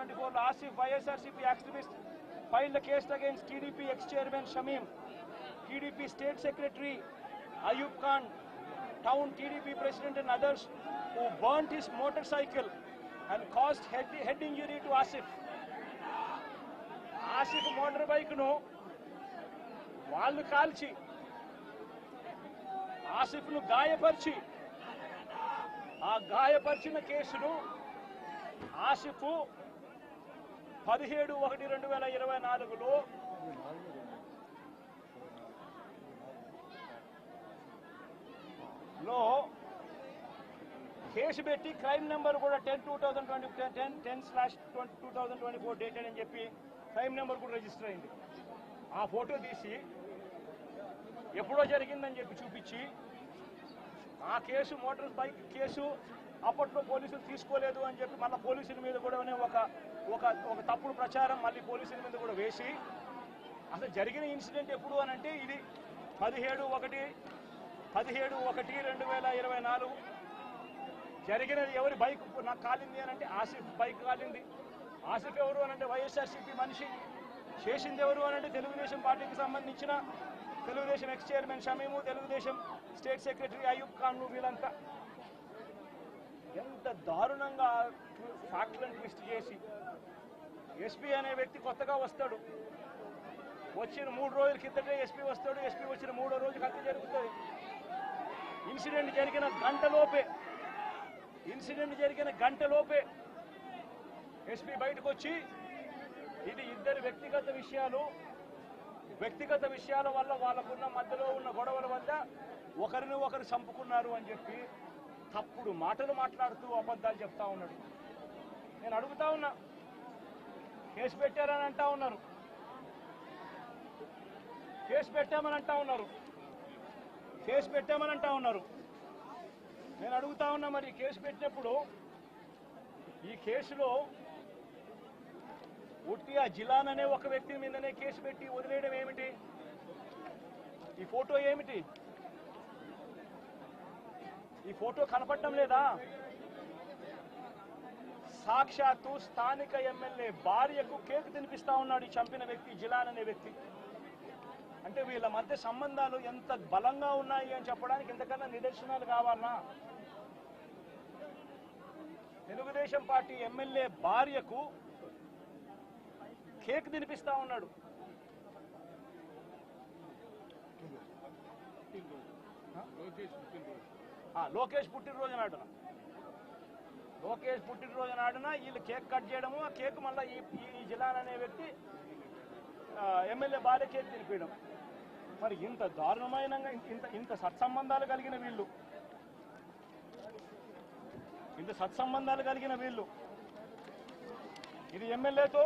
2024 Asif YSRCP activist filed a case against TDP ex-chairman Shamim, TDP state secretary Ayub Khan, town TDP president and others who burnt his motorcycle and caused head, head injury to Asif. Asif motor బైక్ను వాళ్ళు కాల్చి ఆసిఫ్ను గాయపరిచి ఆ గాయపరిచిన కేసును ఆసిఫ్ పదిహేడు ఒకటి రెండు వేల ఇరవై నాలుగులో లో కేసు పెట్టి క్రైమ్ నెంబర్ కూడా ten two thousand twenty ten ten slash two thousand twenty four dated అని చెప్పి క్రైమ్ నెంబర్ కూడా రిజిస్టర్ అయింది. ఆ ఫోటో తీసి ఎప్పుడో జరిగిందని చెప్పి చూపించి ఆ కేసు మోటార్ బైక్ కేసు అప్పట్లో పోలీసులు తీసుకోలేదు అని చెప్పి మళ్ళీ పోలీసుల మీద కూడా ఒక ఒక ఒక తప్పుడు ప్రచారం మళ్ళీ పోలీసుల మీద కూడా వేసి అసలు జరిగిన ఇన్సిడెంట్ ఎప్పుడు అని అంటే ఇది పదిహేడు ఒకటి పదిహేడు ఒకటి రెండు వేల ఇరవై నాలుగు. జరిగినది ఎవరి బైక్ నాకు కాలింది అని అంటే ఆసిఫ్ బైక్ కాలింది. ఆసిఫ్ ఎవరు అని అంటే వైఎస్ఆర్సీపీ మనిషి. చేసింది ఎవరు అని అంటే తెలుగుదేశం పార్టీకి సంబంధించిన Telugu Desam ex chairman Shamim Telugu Desam state secretary Ayub Khan వీళ్ళంతా. ఎంత దారుణంగా ఫ్యాక్ట్లను ట్విస్ట్ చేసి ఎస్పీ అనే వ్యక్తి కొత్తగా వస్తాడు. వచ్చిన మూడు రోజుల కిందటే ఎస్పీ వస్తాడు ఎస్పీ వచ్చిన మూడో రోజుకి హత్య జరుగుతుంది. ఇన్సిడెంట్ జరిగిన గంటలోపే ఇన్సిడెంట్ జరిగిన గంటలోపే ఎస్పీ బయటకు వచ్చి ఇది ఇద్దరు వ్యక్తిగత విషయాలు. వ్యక్తిగత విషయాల వల్ల వాళ్ళకున్న మధ్యలో ఉన్న గొడవల వల్ల ఒకరిని ఒకరు చంపుకున్నారు అని చెప్పి తప్పుడు మాటలు మాట్లాడుతూ అబద్ధాలు చెప్తా ఉన్నాడు. నేను అడుగుతా ఉన్నా. కేసు పెట్టారని అంటా ఉన్నారు. కేసు పెట్టామని అంటా ఉన్నారు. కేసు పెట్టామని అంటా ఉన్నారు. నేను అడుగుతా ఉన్నా మరి కేసు పెట్టినప్పుడు ఈ కేసులో ఉట్టి ఆ జిలాన్ అనే ఒక వ్యక్తి మీదనే కేసు పెట్టి వదిలేయడం ఏమిటి? ఈ ఫోటో ఏమిటి? ఈ ఫోటో కనపడటం లేదా? సాక్షాత్తు స్థానిక ఎమ్మెల్యే భార్యకు కేక్ తినిపిస్తా ఉన్నాడు ఈ చంపిన వ్యక్తి జిలాన్ అనే వ్యక్తి. అంటే వీళ్ళ మధ్య సంబంధాలు ఎంత బలంగా ఉన్నాయి అని చెప్పడానికి ఇంతకన్నా నిదర్శనాలు కావాలనా తెలుగుదేశం పార్టీ ఎమ్మెల్యే భార్యకు కేక్ తినిపిస్తా ఉన్నాడు. ఆ, లోకేష్ పుట్టినరోజు నాడున. లోకేష్ పుట్టినరోజు నాడున వీళ్ళు కేక్ కట్ చేయడము ఆ కేక్ మళ్ళీ ఈ ఈ జిలాన్ అనే వ్యక్తి ఎమ్మెల్యే భార్య కేక్ తినిపించడం మరి ఇంత దారుణమైన ఇంత ఇంత సత్సంబంధాలు కలిగిన వీళ్ళు. ఇంత సత్సంబంధాలు కలిగిన వీళ్ళు. ఇది ఎమ్మెల్యేతో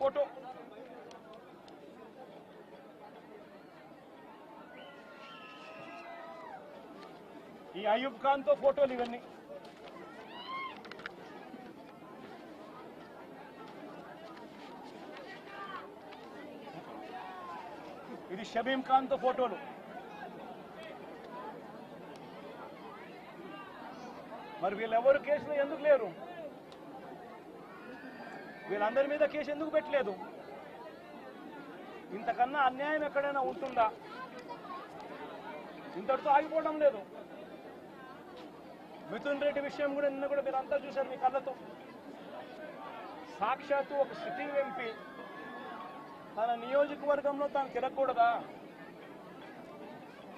ఫోటో. ఈ అయూబ్ ఖాన్తో ఫోటోలు ఇవన్నీ. ఇది షబీం ఖాన్తో ఫోటోలు. మరి వీళ్ళెవరు కేసులు ఎందుకు లేరు? వీళ్ళందరి మీద కేసు ఎందుకు పెట్టలేదు? ఇంతకన్నా అన్యాయం ఎక్కడైనా ఉంటుందా? ఇంతటితో ఆగిపోవడం లేదు. మిథున్ రెడ్డి విషయం కూడా నిన్న కూడా మీరు అంతా చూశారు మీ కళ్ళతో. సాక్షాత్తు ఒక సిట్టింగ్ ఎంపీ తన నియోజకవర్గంలో తాను తిరగకూడదా?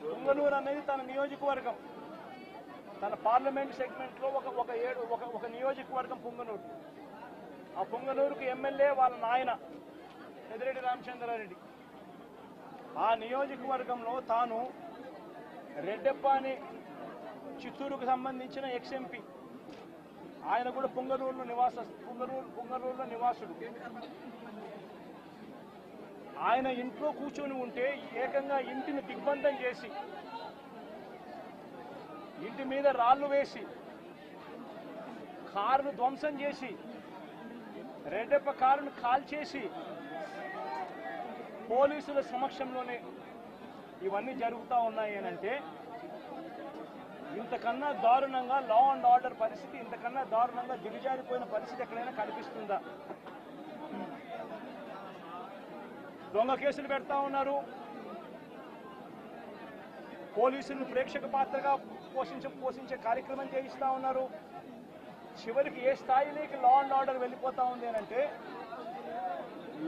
పొంగనూరు అనేది తన నియోజకవర్గం. తన పార్లమెంట్ సెగ్మెంట్లో ఒక ఒక ఏడు ఒక ఒక నియోజకవర్గం పొంగనూరు. ఆ పొంగనూరుకు ఎమ్మెల్యే వాళ్ళ నాయన పెదిరెడ్డి రామచంద్రారెడ్డి. ఆ నియోజకవర్గంలో తాను రెడ్డప్ప అని చిత్తూరుకు సంబంధించిన ఎక్స్ ఎంపీ ఆయన కూడా పొంగనూరులో నివాస పొంగనూరు పొంగనూరులో నివాసుడు. ఆయన ఇంట్లో కూర్చొని ఉంటే ఏకంగా ఇంటిని దిగ్బంధం చేసి ఇంటి మీద రాళ్ళు వేసి కారును ధ్వంసం చేసి రెడ్డప్ప కారును కాల్చేసి పోలీసుల సమక్షంలోనే ఇవన్నీ జరుగుతూ ఉన్నాయి అంటే ఇంతకన్నా దారుణంగా లా అండ్ ఆర్డర్ పరిస్థితి ఇంతకన్నా దారుణంగా దిగజారిపోయిన పరిస్థితి ఎక్కడైనా కనిపిస్తుందా? దొంగ కేసులు పెడతా ఉన్నారు. పోలీసులను ప్రేక్షక పాత్రగా పోషించ పోషించే కార్యక్రమం చేయిస్తూ ఉన్నారు. చివరికి ఏ స్థాయిలోకి లా అండ్ ఆర్డర్ వెళ్ళిపోతా ఉంది అంటే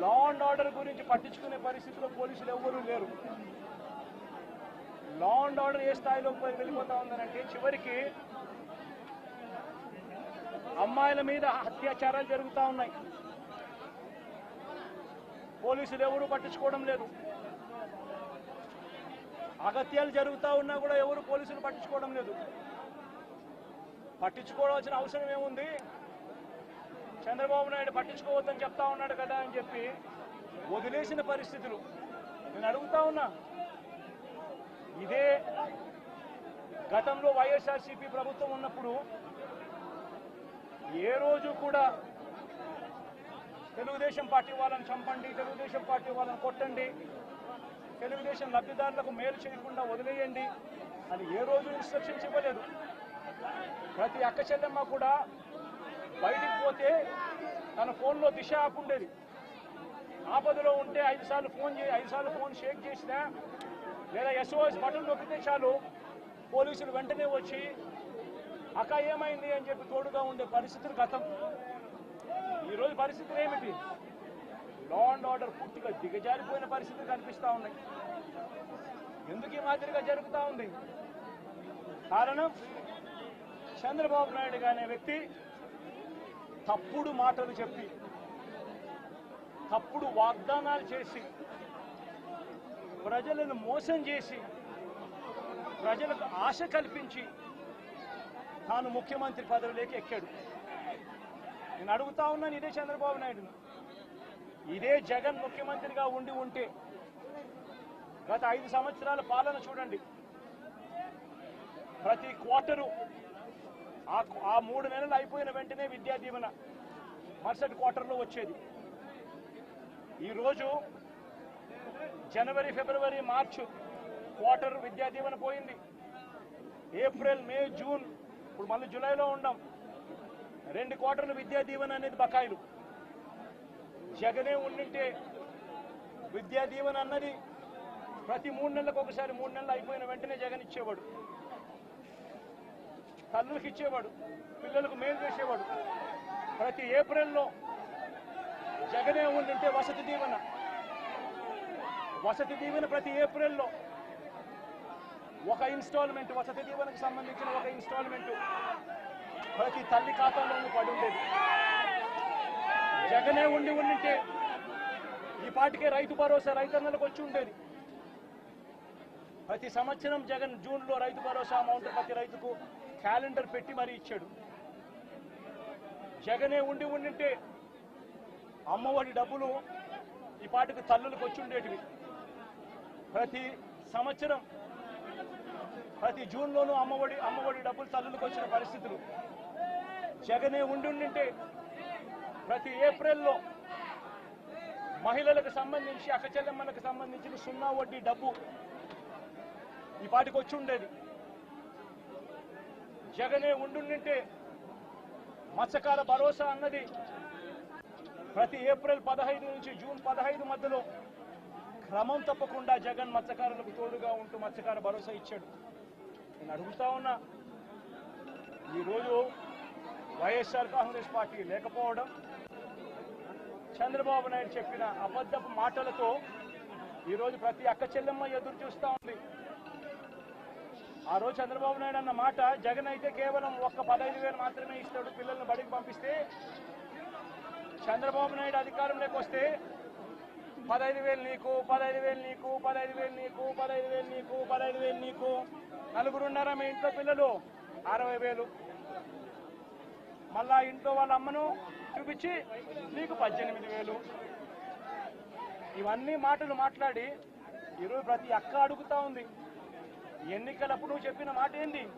లా అండ్ ఆర్డర్ గురించి పట్టించుకునే పరిస్థితిలో పోలీసులు ఎవ్వరూ లేరు. లా అండ్ ఆర్డర్ ఏ స్థాయిలో వెళ్ళిపోతా ఉందనంటే చివరికి అమ్మాయిల మీద అత్యాచారాలు జరుగుతూ ఉన్నాయి. పోలీసులు ఎవరు పట్టించుకోవడం లేదు. అగత్యాలు జరుగుతూ ఉన్నా కూడా ఎవరు పోలీసులు పట్టించుకోవడం లేదు. పట్టించుకోవాల్సిన అవసరం ఏముంది? చంద్రబాబు నాయుడు పట్టించుకోవద్దని చెప్తా ఉన్నాడు కదా అని చెప్పి వదిలేసిన పరిస్థితులు. నేను అడుగుతా ఉన్నా ఇదే గతంలో వైఎస్ఆర్సీపీ ప్రభుత్వం ఉన్నప్పుడు ఏ రోజు కూడా తెలుగుదేశం పార్టీ వాళ్ళని చంపండి తెలుగుదేశం పార్టీ వాళ్ళని కొట్టండి తెలుగుదేశం లబ్ధిదారులకు మేలు చేయకుండా వదిలేయండి అని ఏ రోజు ఇన్స్ట్రక్షన్స్ ఇవ్వలేదు. ప్రతి అక్క చెల్లెమ్మ కూడా బయటికి పోతే తన ఫోన్లో దిశ ఆపుండేది ఉండేది. ఆపదలో ఉంటే ఐదు సార్లు ఫోన్ చేయి ఐదు సార్లు ఫోన్ షేక్ చేసినా లేదా ఎస్ఓఎస్ బటన్ నొక్కితే చాలు పోలీసులు వెంటనే వచ్చి అక్క ఏమైంది అని చెప్పి తోడుగా ఉండే పరిస్థితులు గతం. ఈరోజు పరిస్థితులు ఏమిటి? లా అండ్ ఆర్డర్ పూర్తిగా దిగజారిపోయిన పరిస్థితులు కనిపిస్తూ ఉన్నాయి. ఎందుకు ఈ మాదిరిగా జరుగుతూ ఉంది? కారణం? చంద్రబాబు నాయుడు అనే వ్యక్తి తప్పుడు మాటలు చెప్పి తప్పుడు వాగ్దానాలు చేసి ప్రజలను మోసం చేసి ప్రజలకు ఆశ కల్పించి తాను ముఖ్యమంత్రి పదవిలోకి ఎక్కాడు. నేను అడుగుతా ఉన్నాను ఇదే చంద్రబాబు నాయుడు ఇదే జగన్ ముఖ్యమంత్రిగా ఉండి ఉంటే గత ఐదు సంవత్సరాల పాలన చూడండి. ప్రతి క్వార్టరు ఆ ఆ మూడు నెలలు అయిపోయిన వెంటనే విద్యా దీవెన మరుసటి క్వార్టర్లో వచ్చేది. ఈరోజు జనవరి ఫిబ్రవరి మార్చు క్వార్టర్ విద్యా దీవెన పోయింది. ఏప్రిల్ మే జూన్ ఇప్పుడు మళ్ళీ జూలైలో ఉండం. రెండు క్వార్టర్లు విద్యా దీవెన అనేది బకాయిలు. జగనే ఉండింటే విద్యా దీవెన అన్నది ప్రతి మూడు నెలలకు ఒకసారి మూడు నెలలు అయిపోయిన వెంటనే జగన్ ఇచ్చేవాడు. తల్లులకు ఇచ్చేవాడు పిల్లలకు మేలు చేసేవాడు. ప్రతి ఏప్రిల్లో జగనే ఉండింటే వసతి దీవెన. వసతి దీవెన ప్రతి ఏప్రిల్లో ఒక ఇన్స్టాల్మెంట్ వసతి దీవెనకు సంబంధించిన ఒక ఇన్స్టాల్మెంట్ ప్రతి తల్లి ఖాతాలోనూ పడి ఉండేది. జగనే ఉండి ఉండింటే ఈ పాటికే రైతు భరోసా రైతన్నలకు వచ్చి ఉండేది. ప్రతి సంవత్సరం జగన్ జూన్లో రైతు భరోసా అమౌంట్ ప్రతి రైతుకు క్యాలెండర్ పెట్టి మరీ ఇచ్చాడు. జగనే ఉండి ఉండింటే అమ్మఒడి డబ్బులు ఈ పాటికి తల్లులకు వచ్చి ఉండేటివి. ప్రతి సంవత్సరం ప్రతి జూన్లోనూ అమ్మఒడి అమ్మఒడి డబ్బులు తల్లులకు వచ్చిన పరిస్థితులు. జగనే ఉండుంటే ఉండింటే ప్రతి ఏప్రిల్లో మహిళలకు సంబంధించి అక్కచెల్లెమ్మలకు సంబంధించిన సున్నా వడ్డీ డబ్బు ఈ పాటికి వచ్చి ఉండేది. జగనే ఉండుంటే మత్స్యకార భరోసా అన్నది ప్రతి ఏప్రిల్ పదహైదు నుంచి జూన్ పదహైదు మధ్యలో క్రమం తప్పకుండా జగన్ మత్స్యకారులకు తోడుగా ఉంటూ మత్స్యకార భరోసా ఇచ్చాడు. నేను అడుగుతా ఉన్నా ఈరోజు వైఎస్ఆర్ కాంగ్రెస్ పార్టీ లేకపోవడం చంద్రబాబు నాయుడు చెప్పిన అబద్ధపు మాటలతో ఈరోజు ప్రతి అక్క చెల్లెమ్మ ఎదురు చూస్తూ ఉంది. ఆ రోజు చంద్రబాబు నాయుడు అన్న మాట జగన్ అయితే కేవలం ఒక్క పదహైదు వేలు మాత్రమే ఇస్తాడు పిల్లల్ని బడికి పంపిస్తే చంద్రబాబు నాయుడు అధికారంలోకి వస్తే పదహైదు వేలు నీకు పదహైదు వేలు నీకు పదహైదు వేలు నీకు పదహైదు వేలు నీకు పదహైదు వేలు నీకు. నలుగురు ఉన్నారా మీ ఇంట్లో పిల్లలు అరవై వేలు. మళ్ళా ఇంట్లో వాళ్ళ అమ్మను చూపించి నీకు పద్దెనిమిది వేలు. ఇవన్నీ మాటలు మాట్లాడి ఈరోజు ప్రతి అక్క అడుగుతా ఉంది. ఎన్నికలప్పుడు నువ్వు చెప్పిన మాట ఏంది?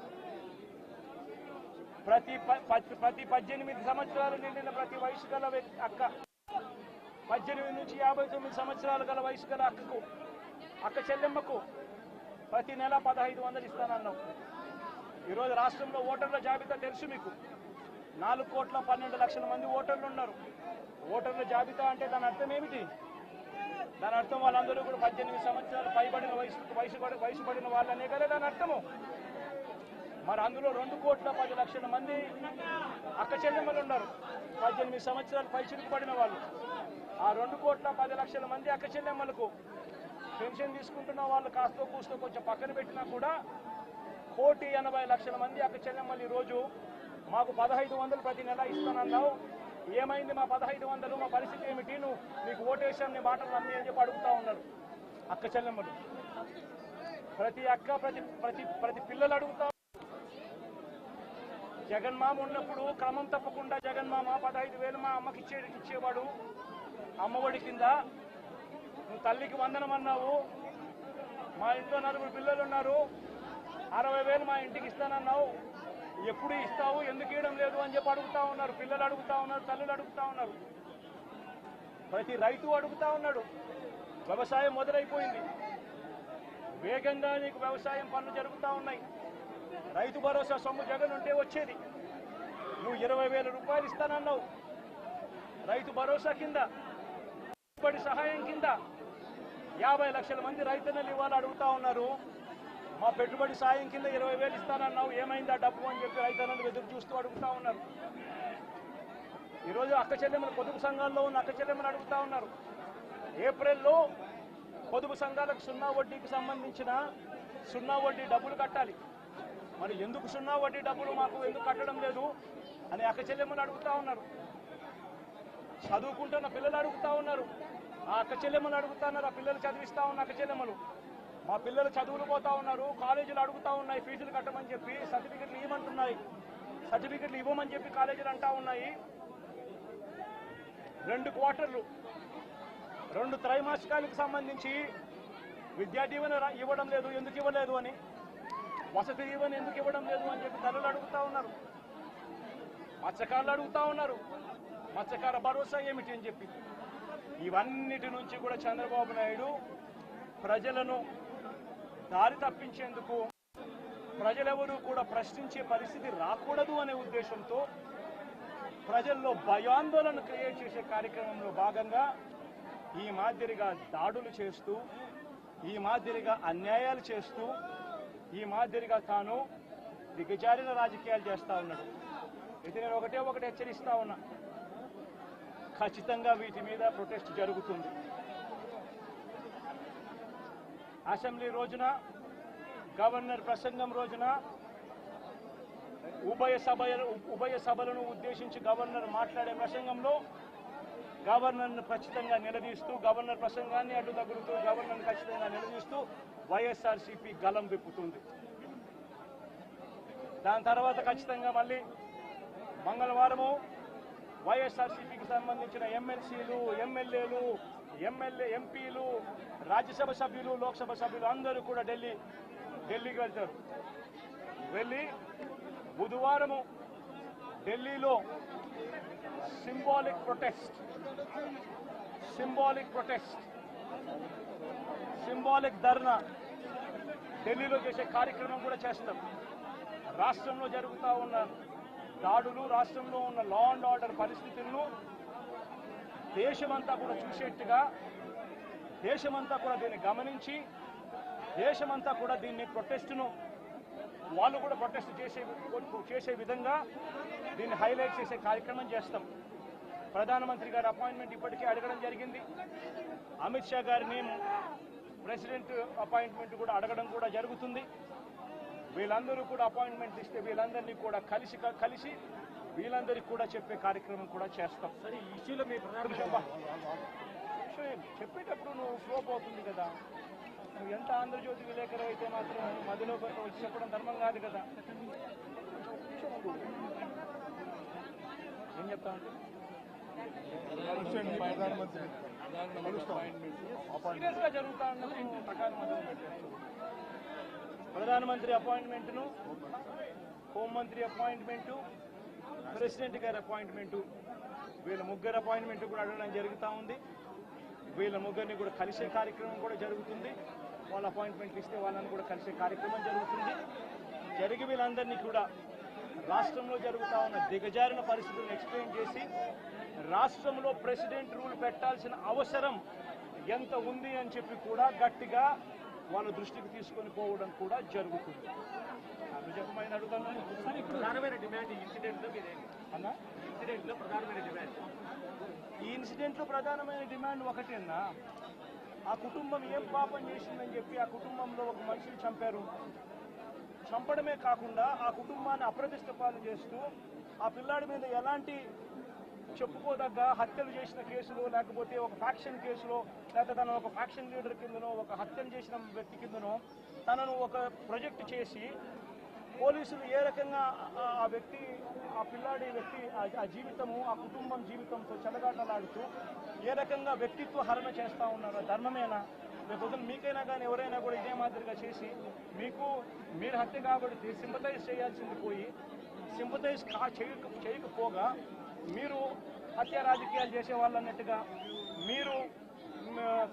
ప్రతి ప- ప్రతి పద్దెనిమిది సంవత్సరాలు నిండిన ప్రతి వయసు గల వ్యక్తి అక్క. పద్దెనిమిది నుంచి యాభై తొమ్మిది సంవత్సరాలు గల వయసు గల అక్కకు అక్క చెల్లెమ్మకు ప్రతి నెల పదహైదు వందలు ఇస్తానన్నావు. ఈరోజు రాష్ట్రంలో ఓటర్ల జాబితా తెలుసు మీకు. నాలుగు కోట్ల పన్నెండు లక్షల మంది ఓటర్లు ఉన్నారు. ఓటర్ల జాబితా అంటే దాని అర్థం ఏమిటి? దాని అర్థం వాళ్ళందరూ కూడా పద్దెనిమిది సంవత్సరాలు పైబడిన వయసు వయసు వయసు పడిన వాళ్ళనే కదా దాని అర్థము. మరి అందులో రెండు కోట్ల పది లక్షల మంది అక్క చెల్లెమ్మలు ఉన్నారు. పద్దెనిమిది సంవత్సరాలు పైచిలకు పడిన వాళ్ళు. ఆ రెండు కోట్ల పది లక్షల మంది అక్క చెల్లెమ్మలకు పెన్షన్ తీసుకుంటున్న వాళ్ళు కాస్త కూస్తో కొంచెం పక్కన పెట్టినా కూడా కోటి ఎనభై లక్షల మంది అక్క చెల్లెమ్మలు ఈరోజు మాకు పదహైదు వందలు ప్రతి నెల ఇస్తానన్నావు. ఏమైంది మా పదహైదు వందలు? మా పరిస్థితి ఏమిటి? నువ్వు నీకు ఓటేసాం నీ మాటలు నమ్మి అని చెప్పి అడుగుతా ఉన్నారు అక్క చెల్లెమ్మలు. ప్రతి అక్క ప్రతి ప్రతి ప్రతి పిల్లలు అడుగుతా జగన్ మామ ఉన్నప్పుడు క్రమం తప్పకుండా జగన్ మామ పదహైదు వేలు మా అమ్మకి ఇచ్చే ఇచ్చేవాడు. అమ్మఒడి కింద నువ్వు తల్లికి వందనం అన్నావు. మా ఇంట్లో నలుగురు పిల్లలు ఉన్నారు. అరవై వేలు మా ఇంటికి ఇస్తానన్నావు. ఎప్పుడు ఇస్తావు? ఎందుకు ఇవ్వడం లేదు? అని చెప్పి అడుగుతా ఉన్నారు. పిల్లలు అడుగుతా ఉన్నారు తల్లులు అడుగుతా ఉన్నారు. ప్రతి రైతు అడుగుతా ఉన్నాడు. వ్యవసాయం మొదలైపోయింది. వేగంగా నీకు వ్యవసాయం పనులు జరుగుతూ ఉన్నాయి. రైతు భరోసా సొమ్ము జగన్ ఉంటే వచ్చేది. నువ్వు ఇరవై వేల రూపాయలు ఇస్తానన్నావు. రైతు భరోసా కింద పెట్టుబడి సహాయం కింద యాభై లక్షల మంది రైతన్నలు ఇవ్వాలి అడుగుతా ఉన్నారు. మా పెట్టుబడి సాయం కింద ఇరవై వేలు ఇస్తానన్నావు. ఏమైందా డబ్బు అని చెప్పి రైతన్నలు ఎదురు చూస్తూ అడుగుతా ఉన్నారు. ఈరోజు అక్క చెల్లెమ్మలు పొదుపు సంఘాల్లో ఉన్న అక్క చెల్లెమ్మలు అడుగుతా ఉన్నారు. ఏప్రిల్లో పొదుపు సంఘాలకు సున్నా వడ్డీకి సంబంధించిన సున్నా వడ్డీ డబ్బులు కట్టాలి. మరి ఎందుకు సున్నా వడ్డీ డబ్బులు మాకు ఎందుకు కట్టడం లేదు అని అక్క చెల్లెమ్మలు అడుగుతా ఉన్నారు. చదువుకుంటున్న పిల్లలు అడుగుతా ఉన్నారు. ఆ అక్క చెల్లెమ్మలు అడుగుతా ఉన్నారు ఆ పిల్లలు చదివిస్తా ఉన్న అక్క చెల్లెమ్మలు. మా పిల్లలు చదువులు పోతా ఉన్నారు కాలేజీలు అడుగుతా ఉన్నాయి ఫీజులు కట్టమని చెప్పి సర్టిఫికెట్లు ఇవ్వమంటున్నాయి. సర్టిఫికెట్లు ఇవ్వమని చెప్పి కాలేజీలు అంటా ఉన్నాయి. రెండు క్వార్టర్లు రెండు త్రైమాసికాలకు సంబంధించి విద్యా దీవెన ఇవ్వడం లేదు ఎందుకు ఇవ్వలేదు అని వసతి దీవెన ఎందుకు ఇవ్వడం లేదు అని చెప్పి తల్లులు అడుగుతా ఉన్నారు. మత్స్యకారులు అడుగుతా ఉన్నారు. మత్స్యకార భరోసా ఏమిటి అని చెప్పి. ఇవన్నిటి నుంచి కూడా చంద్రబాబు నాయుడు ప్రజలను దారి తప్పించేందుకు ప్రజలెవరూ కూడా ప్రశ్నించే పరిస్థితి రాకూడదు అనే ఉద్దేశంతో ప్రజల్లో భయాందోళన క్రియేట్ చేసే కార్యక్రమంలో భాగంగా ఈ మాదిరిగా దాడులు చేస్తూ ఈ మాదిరిగా అన్యాయాలు చేస్తూ ఈ మాదిరిగా తాను దిగజారిన రాజకీయాలు చేస్తా ఉన్నాడు. అయితే నేను ఒకటే ఒకటి హెచ్చరిస్తా ఉన్నా. ఖచ్చితంగా వీటి మీద ప్రొటెస్ట్ జరుగుతుంది. అసెంబ్లీ రోజున గవర్నర్ ప్రసంగం రోజున ఉభయ సభ ఉభయ సభలను ఉద్దేశించి గవర్నర్ మాట్లాడే ప్రసంగంలో గవర్నర్ను ఖచ్చితంగా నిలదీస్తూ గవర్నర్ ప్రసంగాన్ని అడ్డు తగులుతూ గవర్నర్ను ఖచ్చితంగా నిలదీస్తూ వైఎస్ఆర్సీపీ గలం విప్పుతుంది. దాని తర్వాత ఖచ్చితంగా మళ్ళీ మంగళవారము వైఎస్ఆర్సీపీకి సంబంధించిన ఎమ్మెల్సీలు ఎమ్మెల్యేలు ఎమ్మెల్యే ఎంపీలు రాజ్యసభ సభ్యులు లోక్సభ సభ్యులు అందరూ కూడా ఢిల్లీ ఢిల్లీకి వెళ్తారు. వెళ్ళి బుధవారము ఢిల్లీలో symbolic protest symbolic protest. Symbolic dharna ఢిల్లీలో చేసే కార్యక్రమం కూడా చేస్తాం. రాష్ట్రంలో జరుగుతూ ఉన్న దాడులు రాష్ట్రంలో ఉన్న లా అండ్ ఆర్డర్ పరిస్థితులను దేశమంతా కూడా చూసేట్టుగా దేశమంతా కూడా దీన్ని గమనించి దేశమంతా కూడా దీన్ని ప్రొటెస్ట్ను వాళ్ళు కూడా ప్రొటెస్ట్ చేసే చేసే విధంగా దీన్ని హైలైట్ చేసే కార్యక్రమం చేస్తాం. ప్రధానమంత్రి గారి అపాయింట్మెంట్ ఇప్పటికే అడగడం జరిగింది. అమిత్ షా గారిని ప్రెసిడెంట్ అపాయింట్మెంట్ కూడా అడగడం కూడా జరుగుతుంది. వీళ్ళందరూ కూడా అపాయింట్మెంట్ ఇస్తే వీళ్ళందరినీ కూడా కలిసి కలిసి వీళ్ళందరికీ కూడా చెప్పే కార్యక్రమం కూడా చేస్తాం. ఇష్యూలో మీ చెప్పేటప్పుడు నువ్వు ఫ్లో పోతుంది కదా. నువ్వు ఎంత ఆంధ్రజ్యోతి విలేకరు అయితే మాత్రం మధ్యలో వచ్చి చెప్పడం ధర్మం కాదు కదా. ఏం చెప్తా ప్రధానమంత్రి సీరియస్ ప్రకారం ప్రధానమంత్రి అపాయింట్మెంట్ను హోంమంత్రి అపాయింట్మెంటు ప్రెసిడెంట్ గారి అపాయింట్మెంటు. వీళ్ళ ముగ్గురు అపాయింట్మెంట్ కూడా అడగడం జరుగుతూ ఉంది. వీళ్ళ ముగ్గురిని కూడా కలిసే కార్యక్రమం కూడా జరుగుతుంది. వాళ్ళ అపాయింట్మెంట్లు ఇస్తే వాళ్ళని కూడా కలిసే కార్యక్రమం జరుగుతుంది. జరిగి వీళ్ళందరినీ కూడా రాష్ట్రంలో జరుగుతా ఉన్న దిగజారిన పరిస్థితులను ఎక్స్ప్లెయిన్ చేసి రాష్ట్రంలో ప్రెసిడెంట్ రూల్ పెట్టాల్సిన అవసరం ఎంత ఉంది అని చెప్పి కూడా గట్టిగా వాళ్ళ దృష్టికి తీసుకొని పోవడం కూడా జరుగుతుంది. నిజమైన అడుగుతాను ప్రధానమైన డిమాండ్ ఈ అన్నా? ఇన్సిడెంట్లో ప్రధానమైన డిమాండ్. ఈ ఇన్సిడెంట్లో ప్రధానమైన డిమాండ్ ఒకటేనా? ఆ కుటుంబం ఏం పాపం చేసిందని చెప్పి ఆ కుటుంబంలో ఒక మనిషిని చంపారు. చంపడమే కాకుండా ఆ కుటుంబాన్ని అప్రతిష్ట పాలు చేస్తూ ఆ పిల్లాడి మీద ఎలాంటి చెప్పుకోదగ్గ హత్యలు చేసిన కేసులో లేకపోతే ఒక ఫ్యాక్షన్ కేసులో లేకపోతే తన ఒక ఫ్యాక్షన్ లీడర్ కిందనో ఒక హత్యలు చేసిన వ్యక్తి కిందనో తనను ఒక ప్రొజెక్ట్ చేసి పోలీసులు ఏ రకంగా ఆ- వ్యక్తి ఆ పిల్లాడి వ్యక్తి ఆ- జీవితము ఆ కుటుంబం జీవితంతో చెలగాటలాడుతూ ఏ రకంగా వ్యక్తిత్వ హరణ చేస్తూ ఉన్నారు ధర్మమేనా? రేపొద్దున మీకైనా కానీ ఎవరైనా కూడా ఇదే మాదిరిగా చేసి మీకు మీరు హత్య కాబట్టి సింపతైజ్ చేయాల్సింది పోయి సింపతైజ్ కా చేయక చేయకపోగా మీరు హత్య రాజకీయాలు చేసే వాళ్ళు అన్నట్టుగా మీరు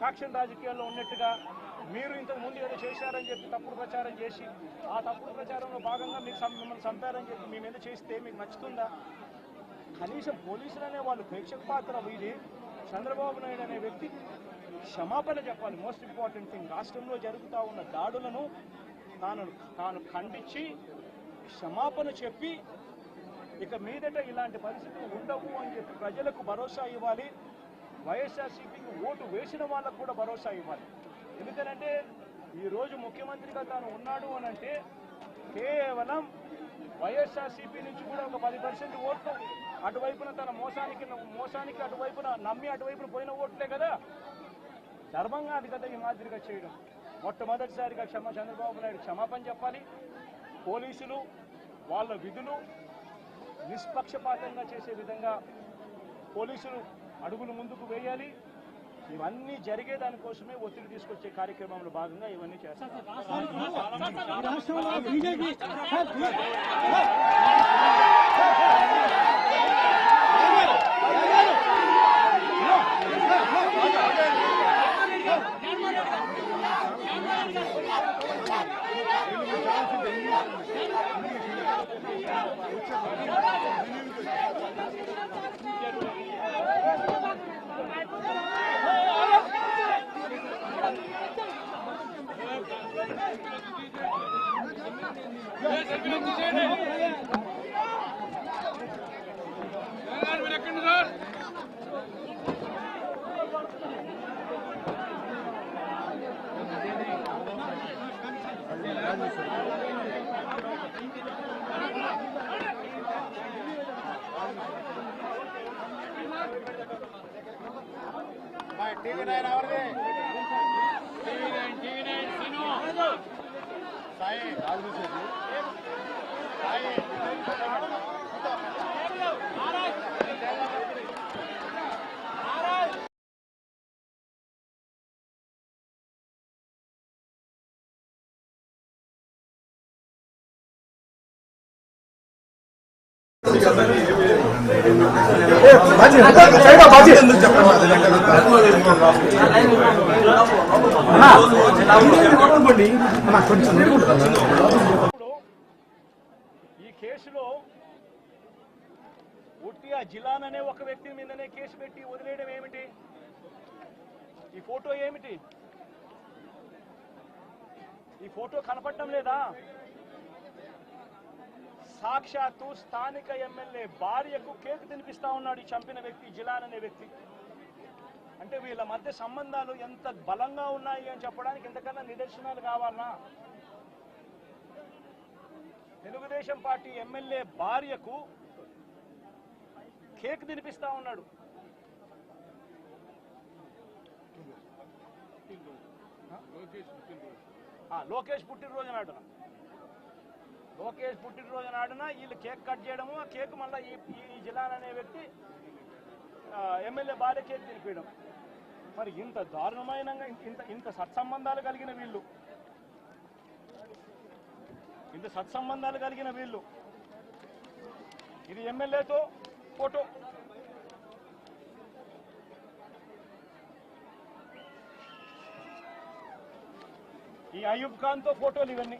కాక్షన్ రాజకీయాల్లో ఉన్నట్టుగా మీరు ఇంతకు ముందు ఏదో చేశారని చెప్పి తప్పుడు ప్రచారం చేసి ఆ తప్పుడు ప్రచారంలో భాగంగా మీకు మిమ్మల్ని చంపారని చెప్పి మీ మీద చేస్తే మీకు నచ్చుతుందా? కనీసం పోలీసులు అనే వాళ్ళు ప్రేక్షక పాత్ర వీడి చంద్రబాబు నాయుడు అనే వ్యక్తి క్షమాపణ చెప్పాలి. మోస్ట్ ఇంపార్టెంట్ థింగ్ రాష్ట్రంలో జరుగుతూ ఉన్న దాడులను తాను తాను ఖండించి క్షమాపణ చెప్పి ఇక మీదట ఇలాంటి పరిస్థితులు ఉండవు అని చెప్పి ప్రజలకు భరోసా ఇవ్వాలి. వైఎస్ఆర్సీపీకి ఓటు వేసిన వాళ్ళకు కూడా భరోసా ఇవ్వాలి. ఎందుకనంటే ఈరోజు ముఖ్యమంత్రిగా తాను ఉన్నాడు అని అంటే కేవలం వైఎస్ఆర్సీపీ నుంచి కూడా ఒక పది పర్సెంట్ ఓట్లు అటువైపున తన మోసానికి మోసానికి అటువైపున నమ్మి అటువైపున పోయిన ఓట్లే కదా. ధర్మంగా అధిగత ఈ మాదిరిగా చేయడం. మొట్టమొదటిసారిగా క్షమ చంద్రబాబు నాయుడు క్షమాపణ చెప్పాలి. పోలీసులు వాళ్ళ విధులు నిష్పక్షపాతంగా చేసే విధంగా పోలీసులు అడుగులు ముందుకు వేయాలి. ఇవన్నీ జరిగే దానికోసమే ఒత్తిడి తీసుకొచ్చే కార్యక్రమంలో భాగంగా ఇవన్నీ చేస్తారు 頑張って! ఈ కేసులో ఉట్టి జిలాన్ అనే ఒక వ్యక్తి మీదనే కేసు పెట్టి వదిలేయడం ఏమిటి? ఈ ఫోటో ఏమిటి? ఈ ఫోటో కనపడటం లేదా? సాక్షాత్తు స్థానిక ఎమ్మెల్యే భార్యకు కేక్ తినిపిస్తా ఉన్నాడు ఈ చంపిన వ్యక్తి జిలాన్ అనే వ్యక్తి. అంటే వీళ్ళ మధ్య సంబంధాలు ఎంత బలంగా ఉన్నాయి అని చెప్పడానికి ఎంతకన్నా నిదర్శనాలు కావాలనా తెలుగుదేశం పార్టీ ఎమ్మెల్యే భార్యకు కేక్ తినిపిస్తా ఉన్నాడు. లోకేష్ పుట్టినరోజు నాడున లోకేష్ పుట్టినరోజు నాడున వీళ్ళు కేక్ కట్ చేయడము ఆ కేక్ మళ్ళీ ఈ ఈ జిల్లాన్ అనే వ్యక్తి ఎమ్మెల్యే భార్య కేక్ తినిపించడం మరి ఇంత దారుణమైన ఇంత ఇంత సత్సంబంధాలు కలిగిన వీళ్ళు. ఇంత సత్సంబంధాలు కలిగిన వీళ్ళు. ఇది ఎమ్మెల్యేతో ఫోటో. ఈ అయూబ్ ఖాన్తో ఫోటోలు ఇవన్నీ.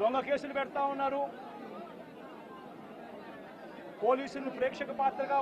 దొంగ కేసులు పెడతా ఉన్నారు. పోలీసులను ప్రేక్షక పాత్రగా